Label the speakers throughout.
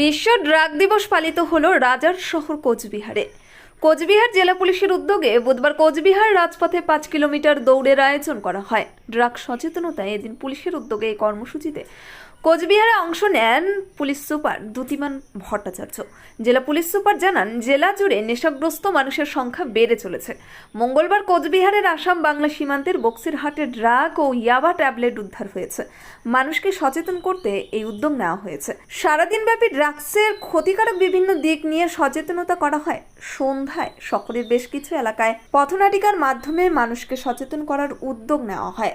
Speaker 1: বিশ্ব ড্রাগ দিবস পালিত হলো রাজার শহর কোচবিহারে। কোচবিহার জেলা পুলিশের উদ্যোগে বুধবার কোচবিহার রাজপথে পাঁচ কিলোমিটার দৌড়ের আয়োজন করা হয়। ড্রাগ সচেতনতায় এদিন পুলিশের উদ্যোগে এই কর্মসূচিতে কোচবিহারে অংশ নেন পুলিশ সুপার দ্যুতিমান ভট্টাচার্য। জেলা পুলিশ সুপার জানান, জেলা জুড়ে নেশাগ্রস্ত মানুষের সংখ্যা বেড়ে চলেছে। মঙ্গলবার কোচবিহারের আসাম বাংলা সীমান্তের বক্সিরহাটে ড্রাগ ও ইয়াবা ট্যাবলেট উদ্ধার হয়েছে। মানুষকে সচেতন করতে এই উদ্যোগ নেওয়া হয়েছে। সারাদিনব্যাপী ড্রাগসের ক্ষতিকারক বিভিন্ন দিক নিয়ে সচেতনতা করা হয়। সন্ধ্যায় শহরের বেশ কিছু এলাকায় পথনাটিকার মাধ্যমে মানুষকে সচেতন করার উদ্যোগ নেওয়া হয়।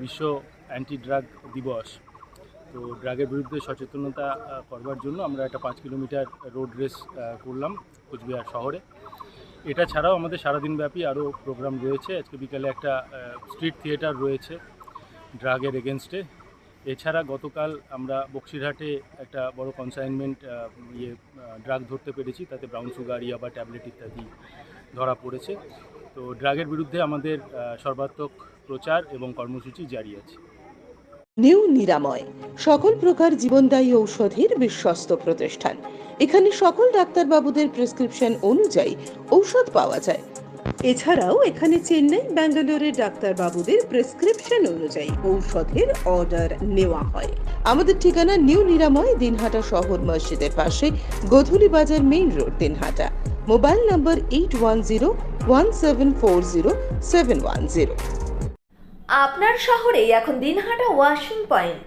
Speaker 2: বিশ্ব অ্যান্টি ড্রাগ দিবস। তো ড্রাগের বিরুদ্ধে সচেতনতা করবার জন্য আমরা একটা পাঁচ কিলোমিটার রোড রেস করলাম কোচবিহার শহরে। এটা ছাড়াও আমাদের সারাদিনব্যাপী আরও প্রোগ্রাম রয়েছে। আজকে বিকালে একটা স্ট্রিট থিয়েটার রয়েছে ড্রাগের এগেনস্টে এছাড়া গতকাল আমরা বক্সিরহাটে একটা বড় কনসাইনমেন্ট ইয়ে ড্রাগ ধরতে পেরেছি, তাতে ব্রাউন সুগার ইয়াবা ট্যাবলেট ইত্যাদি ধরা পড়েছে। তো ড্রাগের বিরুদ্ধে আমাদের সর্বাত্মক প্রচার এবং কর্মসূচি জারি আছে।
Speaker 3: নিউ নিরাময়, সকল প্রকার জীবনদায়ী ঔষধের বিশ্বস্ত প্রতিষ্ঠান। এখানে সকল ডাক্তারবাবুদের প্রেসক্রিপশন অনুযায়ী ঔষধ পাওয়া যায়। এছাড়াও এখানে চেন্নাই, ব্যাঙ্গালোরের ডাক্তারবাবুদের প্রেসক্রিপশন অনুযায়ী ঔষধের অর্ডার নেওয়া হয়। আমাদের ঠিকানা নিউ নিরাময়, দিনহাটা শহর মসজিদের পাশে, গোধুলি বাজার main road, Dinhata. Mobile number eight one zero one seven four zero seven one zero
Speaker 1: আপনার শহরে এখন দিনহাটা ওয়াশিং পয়েন্ট